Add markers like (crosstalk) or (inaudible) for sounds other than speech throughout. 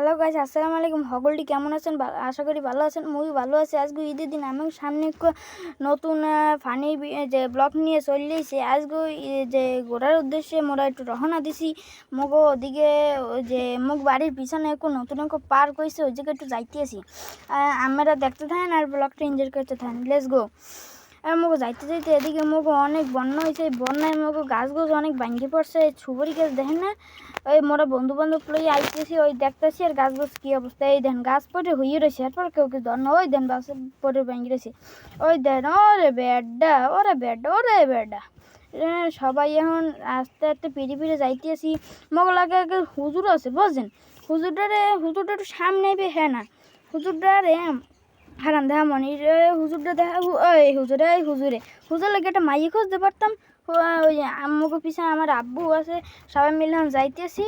Hello guys আসসালামু আলাইকুম। সকলটি কেমন আছেন? আশা করি ভালো আছেন। মুই ভালো আছি। আজকে ঈদের দিন আমি সামনে নতুন ফানি যে ব্লগ নিয়ে চলে এসেছি। আজকে যে ঘোরার উদ্দেশ্যে মোরা একটু রওনা দিছি। মুগ ওদিকে যে মুখ বাড়ির পিছনে একটু নতুন একটু পার্ক হয়েছে ওই জায়গায় একটু যাইতে আহ, আমরা দেখতে থাকেন আর ব্লগটা এনজয় করতে থাকেন। লেটস গো আর যাইতে যাইতে এদিকে মুখ অনেক বন্যা হয়েছে এই বন্যায় মুখ গাছ গাছ অনেক ভাঙ্গি পড়ছে। ছুবরি গাছ দেখেন না? ওই মোরা বন্ধু বান্ধব লই আইতেছি, ওই দেখতেছি আর গাছ গাছ কী অবস্থা। এই দেন গাছ পরে হইয়ে রয়েছে এরপর কেউ কিছু ধর ওই দেন গাছ পরে ভাঙ্গি রয়েছে ওই দেন ওরে বেডা ওরে বেডা ওরে বেডা। সবাই এখন আস্তে আস্তে পিড়ি পিড়ে যাইতেছি। মগ লাগে আগে হুজুর আছে, বুঝছেন? হুজুরটারে হুজুরটা একটু সামনে হ্যাঁ না? হুজুরটারে হারান দেখা মনি রে হুজুরটা দেখা ওই হুজুরে, এই, হুজুরে। হুজুর লাগে একটা মাইয়ে খুঁজতে পারতাম। ওই আম্মুকে পিছনে আমার আব্বু আছে, সবাই মিলে এখন যাইতেছি।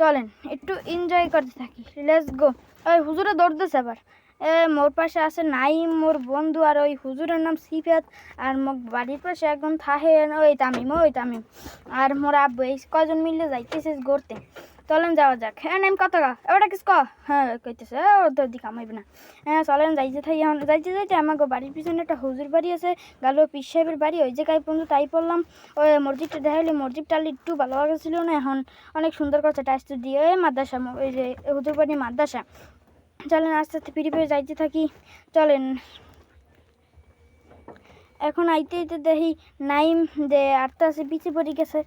চলেন, একটু এনজয় করতে থাকি। লেটস গো ওই হুজুরে দৌড়তেছে আবার। এ, মোর পাশে আছে নাইম, মোর বন্ধু আর ওই হুজুরের নাম সিফাত। আর মোর বাড়ির পাশে একদম থাহে ওই তামিম ওই তামিম। আর মোর আব্বু, এই কজন মিলে যাইতেছে ঘুরতে। চলেন, যাওয়া যাক। হ্যাঁ নেম কত গা? ওটা কিছু ক হ্যাঁ কইতেছে ও তোর দিকে আমাইবে না। হ্যাঁ চলেন, যাইতে থাকি এখন। যাইতে যাইতে আমাকে বাড়ির পিছনে একটা হুজুর বাড়ি আছে গালো পিস সাহেবের বাড়ি। ওই জায়গায় পর্যন্ত তাই পড়লাম। ওই মসজিদটা দেখাইলে মসজিদটা একটু ভালো ছিল না এখন। অনেক সুন্দর করছে টাইস দিয়ে ওই মাদ্রাসা, ওই যে হুজুর বাড়ি মাদ্রাসা। চলেন, আস্তে আস্তে ফিরে ফিরে যাইতে থাকি। চলেন। এখন আইতে আইতে দেখি নাইম যে আটটা আছে পিছিয়ে পড়ে গেছে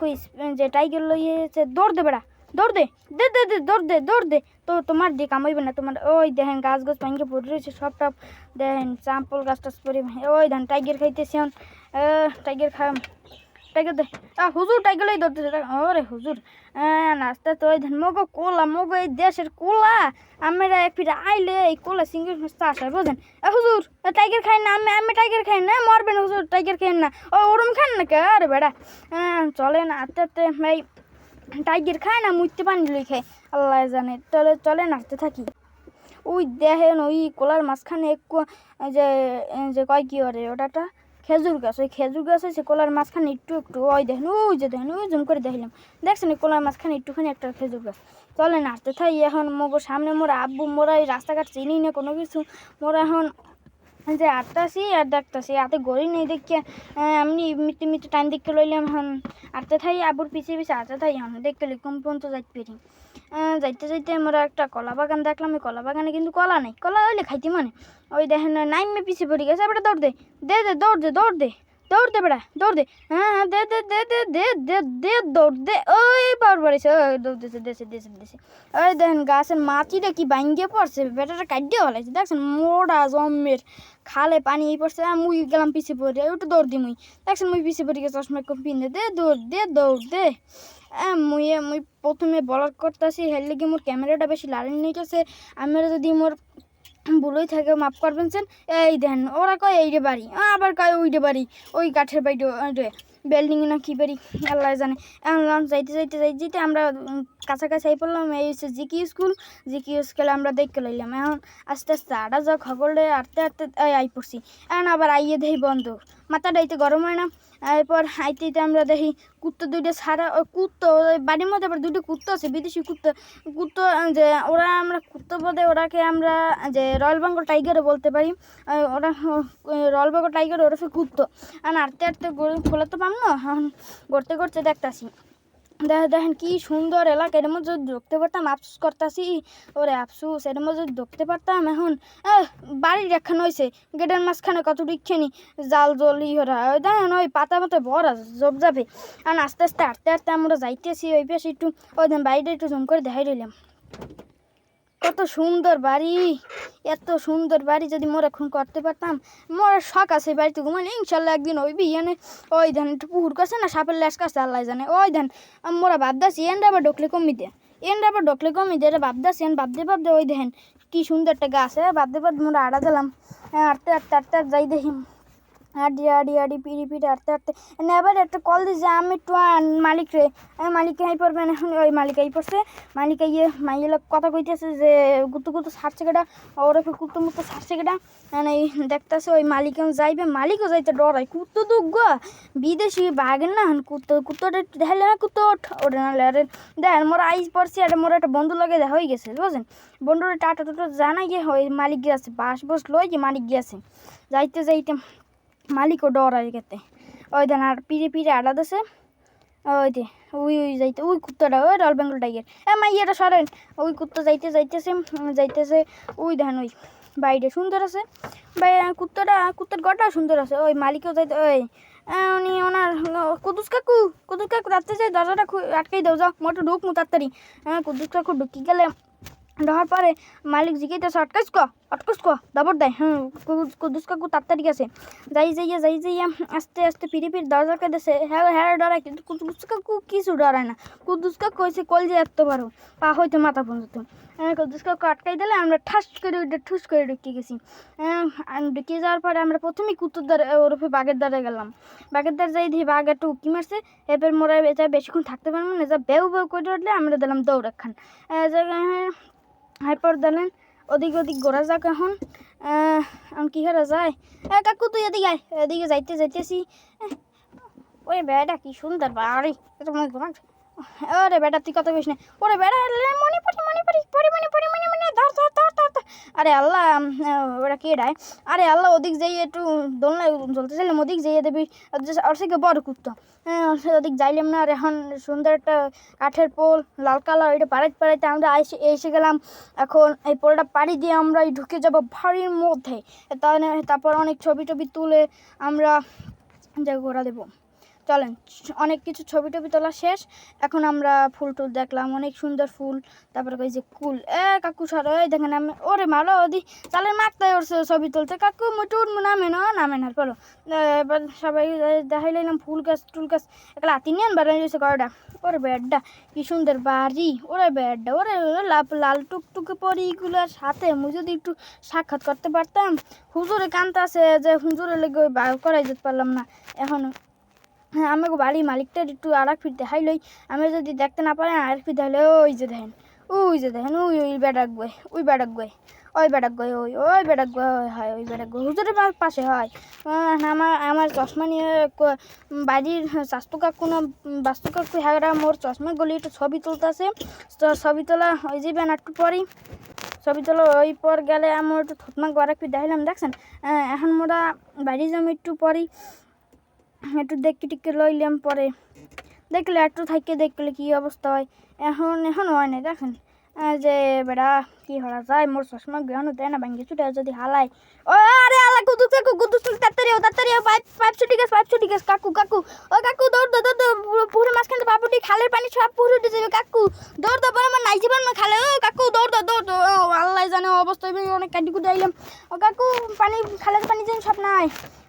কই, যে টাইগার লইয়েছে দৌড় দে বেড়া দৌড় দে দে দে দে, দৌড় দে দৌড় দে। তো তোমার দিয়ে কামাইবে না, তোমার ওই দেখেন গাছ গাছ ভাঙ্গে পড়ে রয়েছে, সব টপ। দেখেন চাম্পল গাছ টাছ পরে ওই ধান টাইগার খাইতেছে এখন। টাইগার খা, টাইগার দে। হুজুর টাইগারই ধরতেছে ওরে হুজুর। নাস্তা তো ওই ধান মগো কোলা, মগো এই দেশের কোলা। আমরা এক ফিরে আইলে এই কোলা সিঙ্গের চাষ হয় বুঝেন? হুজুর টাইগার খাই না, আমি আমি টাইগার খাই না, মরবেন হুজুর, টাইগার খাই না। ও, ওরম খান না কে আরে বেড়া। চলে না আস্তে আস্তে, এই টাইগার খায় না, মুইতে পানি লই খায় আল্লাহ জানে চলে চলে নাচতে থাকি। ওই দেখেন ওই কোলার মাঝখানে একটু যে যে কয় কি ওরে, ওটাটা? খেজুর গাছ, ওই খেজুর গাছ আছে কোলার মাঝখানে একটু একটু। ওই দেখেন, ওই যে দেখেন, ওই জুম করে দেখলাম দেখছেন কোলার মাঝখানে একটুখানি একটা খেজুর গাছ। চলে নাচতে থাই এখন মোগো সামনে মোরা আব্বু মোরা এই রাস্তাঘাট চিনি না কোনো কিছু। মোরা এখন যে আটতাছি আর দেখতাছি হাতে গড়ি নেই দেখে আমি মিটে মিটে টাইম দেখতে লইলাম হন। আটতে থাই, আবুর পিছিয়ে পিছিয়ে আটতে থাই হন, দেখতে লই কোন পর্যন্ত যাইতে পেরি। যাইতে যাইতে আমরা একটা কলা বাগান দেখলাম। ওই কলা বাগানে কিন্তু কলা নাই। কলা হইলে খাইতে মানে? ওই দেখেন, নাইমে পিছিয়ে পড়ে গেছে এবার দৌড় দে। দে দে, দৌড় দে দৌড় দে। দৌড় দে বেড়া দৌড় দে। হ্যাঁ হ্যাঁ, দে দে দে দে দে দে দে দৌড় দে। ওই পাওয়ার বাড়িছে ওই দৌড় দেছে দেশে দেশে দেশে ওই দেখেন গাছের মাটিটা কি ভাঙ্গে পড়ছে বেটাটা কাটিয়ে হলাইছে দেখছেন মোড়া জমের খালে পানি এই পড়ছে মুই গেলাম পিছিয়ে পড়ে ওটা দৌড় দি মুই। দেখছেন মুই পিছিয়ে পড়ে গেছে চশমা কম পিনে। দে দৌড় দে দৌড় দে। মুই মুই প্রথমে বলার করতেছি হের লেগে মোর ক্যামেরাটা বেশি লাড়েন নিয়ে গেছে আমরা যদি মোর ভুলই থাকে, মাফ করবেন সেন এই দেন, ওরা কয় এই রে বাড়ি, আবার কয় ওই রে বাড়ি। ওই কাঠের বাড়ি বিল্ডিং না কি বাড়ি, আল্লাহ জানে। এখন যাইতে যাইতে যাইতে যাইতে আমরা কাছাকাছি আই পড়লাম, এই হচ্ছে জিকি স্কুল। জিকি স্কুলে আমরা দেখতে লইলাম। এখন আস্তে আস্তে আটা যা খবরে আটতে আটতে আই পড়ছি। এখন আবার আইয়ে দেখি বন্ধ। মাথাটা আইতে গরম হয় না। এরপর আইতে আমরা দেখি কুত্তো দুইটা সারা কুত্তো, ওই বাড়ির মধ্যে আবার দুটো কুত্তো আছে, বিদেশি কুত্তো। কুত্তো, যে ওরা আমরা কুত্তো বলতে ওরাকে আমরা যে রয়্যাল বেঙ্গল টাইগারও বলতে পারি। ওরা রয়্যাল বেঙ্গল টাইগার ওরফে কুত্তো। আর আটতে আটতে খোলা তো পাম না গড়তে করতে দেখতে দেখতাছি। দেখেন দেখেন কি সুন্দর এলাকা, এর মধ্যে যদি ঢুকতে পারতাম, আফসুস করতাছি। ওরে আফসুস, এর মধ্যে যদি ঢুকতে পারতাম, এখন বাড়ির একখান হয়েছে গেটের মাঝখানে কত রিক্ষানি জাল জল ওই দেখেন, ওই পাতা মতো বড় জব যাবে আর আস্তে আস্তে আটতে হাঁটতে আমরা যাইতেছি, ওই পাশে একটু, ওই দেন বাড়িটা একটু জুম করে দেখাই রইলাম। কত সুন্দর বাড়ি। এত সুন্দর বাড়ি যদি মোর এখন করতে পারতাম, মোর শখ আছে বাড়িতে ঘুমানো ইনশাল্লাহ একদিন ওই বিয়ানে ওই ধান একটু পুকুর কাছে না, সাপের ল্যাস কাছে আল্লাহ জানে। ওই ধান মোরা ভাবদাসি এনরা আবার ঢোকলে কমিতে এনরা আবার ঢোকলে কমিতে এটা ভাবদাসি এন ভাবতে ভাবতে ওই দেখেন, কি সুন্দর একটা গাছ হ্যাঁ ভাবতে ভাবতে মোরা আড়া দিলাম। আটতে আটতে আটতে যাই দেখি। আডি আডি আডি পিড়ি পিড়ি আটতে আটতে এবার একটা কল দিয়েছে আমি একটু মালিক রে আমি মালিক হাই পড়বে না? (laughs) ওই মালিক আই পড়ছে। মালিক ইয়ে মাইয়ে কথা কইতেছে যে, গুতু গুতু ছাড়ছে কেটা ওর কুতু মুতু ছাড়ছে কেটা এই দেখতেছে ওই মালিক যাইবে, মালিকও যাইতে ডরাই কুত্তো দুগ্গ বিদেশি বাঘের না কুত্তো, কুত্তোটা দেখলে না কুত্তো ওটা না আরে দেখেন মোর আইস পড়ছি, আর মোর একটা বন্ধু লগে দেখা হয়ে গেছে, বুঝছেন? বন্ধুরা টাটা টাটা জানা গিয়ে ওই মালিক গিয়েছে, বাস, বস লই যে মালিক গিয়েছে। যাইতে যাইতে মালিকও ডরাই গেতে ওই দেন আর পিড়ে পিড়ে আড়া দিছে। ওই দে ওই ওই যাইতে, ওই কুত্তাটা, ওই রয়্যাল বেঙ্গল টাইগার। এ মাইয়াটা সরেন। ওই কুত্তা যাইতে যাইতেছে যাইতেছে, ওই দেখেন ওই বাইরে সুন্দর আছে। কুত্তাটা, কুত্তার গটা সুন্দর আছে। ওই মালিকও যাইতে, ওই উনি ওনার কুদুস কাকু কুদুস কাকু, রাত্রে যাই দরজাটা আটকাই দাও, যাও। মোটর ঢুক মু তাড়াতাড়ি কুদুস কাকু ঢুকি গেলে ঢোকার পরে মালিক জিজ্ঞেস আটকাইস ক আটকাইস ক দাবর দেয় হুম কুদুস- কাকু তাড়াতাড়ি গেছে। যাই যাইয়া যাই যাইয়া আস্তে আস্তে পিড়ি পিড়ি দরজা কেঁদেছে হ্যাঁ হ্যাঁ ডরায় কিন্তু কুদুস কাকু কিছু ডরায় না। কুদুস কাকু হয়েছে কল যে এত পারো পা হইতে মাথা পর্যন্ত। হ্যাঁ, কুদুস কাকু আটকাই দিলে আমরা ঠাস করে ওইটা ঠুস করে ঢুকে গেছি। হ্যাঁ, ঢুকে যাওয়ার পরে আমরা প্রথমেই কুতুর দ্বারে ওরফে বাঘের দ্বারে গেলাম। বাঘের দ্বারে যাই দিয়ে বাঘ একটু উকি মারছে। এবার মোরা এটা বেশিক্ষণ থাকতে পারব না যা বেউ বেউ করে উঠলে আমরা দিলাম দৌড় একখান হাইপার দালেন ওদিক ওদিক ঘোরা যাক এখন। আমি কি হারা যায়? এ, কাকু, তুই এদিকে আয়। এদিকে যাইতে যাইতেছি। ওই বেটা কি সুন্দর বাড়ি। এটা মনে ওরে বেটা, তুই কত বেশ না। ওরে বেটা মনে পড়ি মনে পড়ি পড়ি, মনে পড়ি, মনে মনে, ধর ধর ধর ধর। আরে আল্লাহ ওরা কে ডায় আরে আল্লাহ, ওদিক যাই একটু জ্বলতে চাইলাম, ওদিক যাইয়ে দেবি ওর থেকে বড় কুত্তা। হ্যাঁ ওদিক যাইলাম না, আর এখন সুন্দর একটা কাঠের পোল, লাল কালার, ওইটা পাড়াইতে পাড়াইতে আমরা এসে এসে গেলাম। এখন এই পোলটা পাড়ি দিয়ে আমরা এই ঢুকে যাব ভারির মধ্যে। তারপর অনেক ছবি টবি তুলে আমরা যা ঘোরা দেবো। চলেন অনেক কিছু ছবি টবি তোলা শেষ। এখন আমরা ফুল টুল দেখলাম, অনেক সুন্দর ফুল। তারপরে ওই যে কুল, এ কাকু সর ওই দেখেন আমি, ওরে মারো ওদি চালের মাকতাই ওর ছবি তুলতে। কাকু মুটু নামে না নামে না বলো এবার সবাই দেখাই লাইলাম ফুল গাছ, টুল গাছ। একটা হাতি নিয়ে বেড়াই রয়েছে কয়টা? ওরে বেডটা কি সুন্দর বাড়ি। ওরে বেডটা ওরে লাল লাল টুকটুকে পরিগুলোর সাথে। মুই যদি একটু সাক্ষাৎ করতে পারতাম, হুজুরে কান্ত আছে যে হুজুরে লেগে ওই করাই যেতে পারলাম না। এখন হ্যাঁ আমাকে বাড়ির মালিকটার একটু আর এক ফিট দেখাই লই। আমি যদি দেখতে না পারেন আর এক ফিট দেখাইলে, ওই যে দেখেন, ওই যে দেখেন, ওই ওই বেড়াক গই ওই বেড়াক গই ওই বেড়াক গই ওই ওই বেড়াক গই ওই, হয়, ওই বেড়াক গই হুজুরের পাশে হয়। আমার আমার চশমা নিয়ে বাড়ির স্বাস্থ্য কাকু না বাস্তু কাকু হ্যাঁ মোর চশমা গলি একটু ছবি তুলতেছে। ছবি তোলা, ওই যাবেন একটু পরেই ছবি তোলা, ওই পর গেলে আমার একটু থতমা আর এক ফিট দেখাইলাম, দেখছেন? এখন মোরা বাড়ি যাব একটু পরেই একটু দেখি টিকে লইলাম পরে। দেখলে একটু থাকে দেখলে কি অবস্থা হয়? এখন এখন হয় না দেখেন। যে বেড়া, কি হরা যায়? মোর চশমা গ্রহণ দেয় না ভাঙ্গি ছুটে যদি হালাই ও আরে আলা কুদু কাকু কুদু তাড়াতাড়ি তাড়াতাড়ি পাইপ পাইপ ছুটি গেছে, পাইপ ছুটি গেছে, কাকু কাকু। ও কাকু, দৌড় দৌড় দৌড় পুরো বাবুটি খালের পানি সব পুরো উঠে যাবে, কাকু। দৌড় দৌড় পরে আমার নাই, জীবন খালে। ও, কাকু, দৌড় দৌড় দৌড় দৌড়। ও, আল্লাহ জানে অবস্থা হইবে, অনেক কাটি কুটে আইলাম। ও, কাকু, পানি, খালের পানি যেন সব নাই।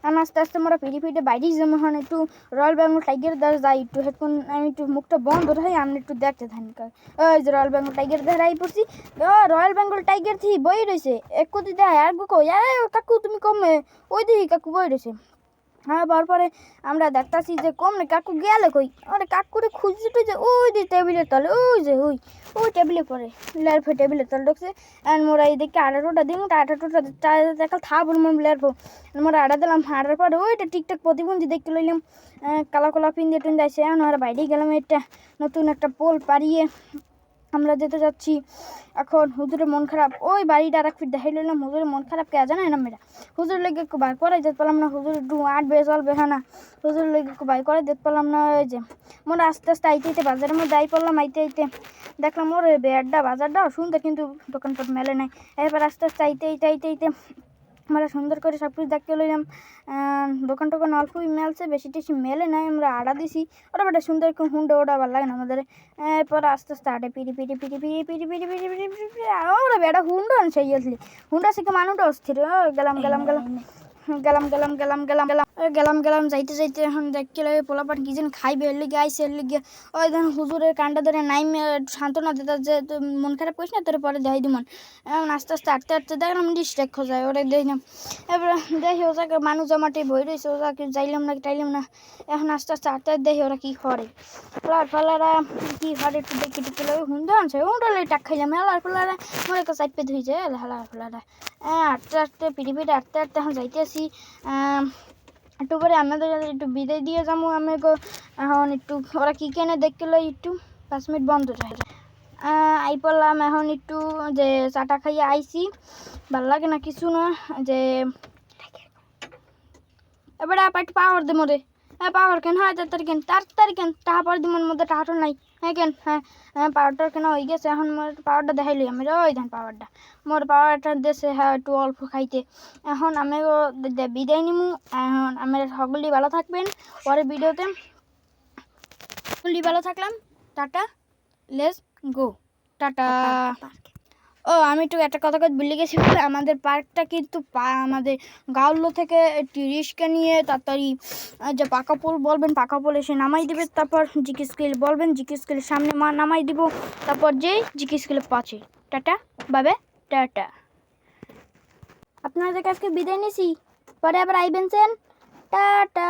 আমি আস্তে আস্তে মোরা ফিরে ফিরে বাইরে যেমন হন একটু রয়্যাল বেঙ্গল টাইগার দ্বারা যাই, একটু হেডফোন, আমি একটু মুখটা বন্ধ রাখি, আমি একটু দেখতে থাকি। ওই যে রয়্যাল বেঙ্গল টাইগার দেখাই পড়ছি। ও, রয়্যাল বেঙ্গল টাইগার থি, বই রয়েছে। এক কোটি দেয়, আর কই? আরে, কাকু, তুমি কমে, ওই দিকে কাকু বই রয়েছে। হ্যাঁ তারপরে আমরা দেখতাছি যে কম না কাকু গেলে কই? আরে কাকুরে খুঁজছে যে ওই যে টেবিলের তলে, ওই যে ওই ওই টেবিলে পরে লেয়ারফো টেবিলের তলে ঢুকছে। আর মোরা এইদিকে আঠারোটা দিন আঠারোটা দেখা থাকব মন লেয়ারফো মোরা আড়া দিলাম, আড়ার পরে ওইটা টিকটক প্রতিবন্ধী দেখতে লইলাম। কালা কালা পিন্দে টিন্দে আসে ওরা বাইরে গেলাম এটা নতুন একটা পোল পাড়িয়ে। আমরা যেতে যাচ্ছি। এখন হুজুরের মন খারাপ। ওই বাড়িটা আর এক ফিট দেখাই লইলাম হুজুরের মন খারাপ কে জানে না মেয়েরা। হুজুর লেগে একটু বার করে যেতে পারলাম না, হুজুর একটু আট বেয়ে চলবে হ্যাঁ না হুজুর লেগে একটু বার করে যেতে পারলাম না, ওই যে মোরা আস্তে আস্তে আইতে আইতে বাজারের মধ্যে আই পড়লাম, আইতে আইতে দেখলাম ওর বেয়ারটা বাজারটাও সুন্দর কিন্তু দোকানপাট মেলে নাই। এবার আস্তে আস্তে আইতে আইতে আইতে আইতে আমরা সুন্দর করে সব কিছু দেখতে লইলাম দোকান টোকান অল্পই মেলছে বেশি টেশি মেলে নাই আমরা আড়া দিছি ওরা বেটা সুন্দর করে হুন্ডে ওটা ভালো লাগে না আমাদের এরপর আস্তে আস্তে আটে পিড়ি পিড়ি পিড়ি পিড়ি পিড়ি পিড়ি পিড়ি পিড়ি পিড়ি পিড়ি ওরা বেটা হুন্ডা সেই হুন্ডা শিখে মানুষটা অস্থির ও গেলাম গেলাম গেলাম গেলাম গেলাম গেলাম গেলাম গেলাম গেলাম, যাইতে যাইতে এখন দেখতে লাগে পোলাপান কি যেন খাইবে, এর লিগে আইসে এর লিগে। ওই হুজুরের কান্ডা ধরে নাইম সান্ত্বনা দিতে যে মন খারাপ করিস না, তোর পরে দেখাই দিমন এখন আস্তে আস্তে আটতে আটতে দেখলাম ডিস্ট্রাক্ট হয়ে যায়, ওরা দেখলাম এবারে দেখি ওজাকে মানুষ জমাটে বই রয়েছে ওজাকে যাইলাম না টাইলাম না। এখন আস্তে আস্তে আটতে দেখি ওরা কী করে। ফলার ফলারা কি করে একটু দেখি টিকে লাগে হুন্দে আনছে উন্ডলে টাক খাইলাম, হেলার ফলারা মনে একটা সাইড পে ধুই যায় হেলার ফলারা আটতে আটতে পিড়ি পিড়ি আটতে আটতে এখন যাইতেছি একটু পরে আমাদের একটু বিদায় দিয়ে যাব। আমি এখন একটু ওরা কী কেনে দেখতে লই একটু। পাঁচ মিনিট বন্ধ থাকে আই পড়লাম এখন একটু যে চাটা খাইয়ে আইছি। ভালো লাগে না, কিছু না, যে এবারে আপা একটু পাওয়ার দে মোরে হ্যাঁ পাওয়ার কেন? হয় তাড়াতাড়ি কেন তাড়াতাড়ি কেন টাকা পরে দিমন মধ্যে টাকাটা নাই। হ্যাঁ কেন? হ্যাঁ হ্যাঁ পাওয়ারটা কেন হয়ে গেছে? এখন মোর পাওয়ারটা দেখাইলি, আমি ওই দেন পাওয়ারটা। মোর পাওয়ারটা দেশে হ্যাঁ একটু অল্প খাইতে। এখন আমি বিদায় নিমু। এখন আমি সকলেই ভালো থাকবেন। পরের ভিডিওতে সকলেই ভালো থাকলাম। Tata let's go. টাটা। ও, আমি একটু একটা কথা ভুলে গেছি আমাদের পার্কটা কিন্তু আমাদের গাউলো থেকে রিস্কা নিয়ে তাড়াতাড়ি যে পাকা পোল বলবেন, পাকা পোল এসে নামাই দেবে, তারপর জিকে স্কেল বলবেন, জিকে স্কেলের সামনে মা নামাই দিব, তারপর যেই জিকে স্কেলের পাশে। টাটা, বাবে, টাটা। আপনাদের কাছে বিদায় নিছি, পরে আবার আইবেন সেন টাটা।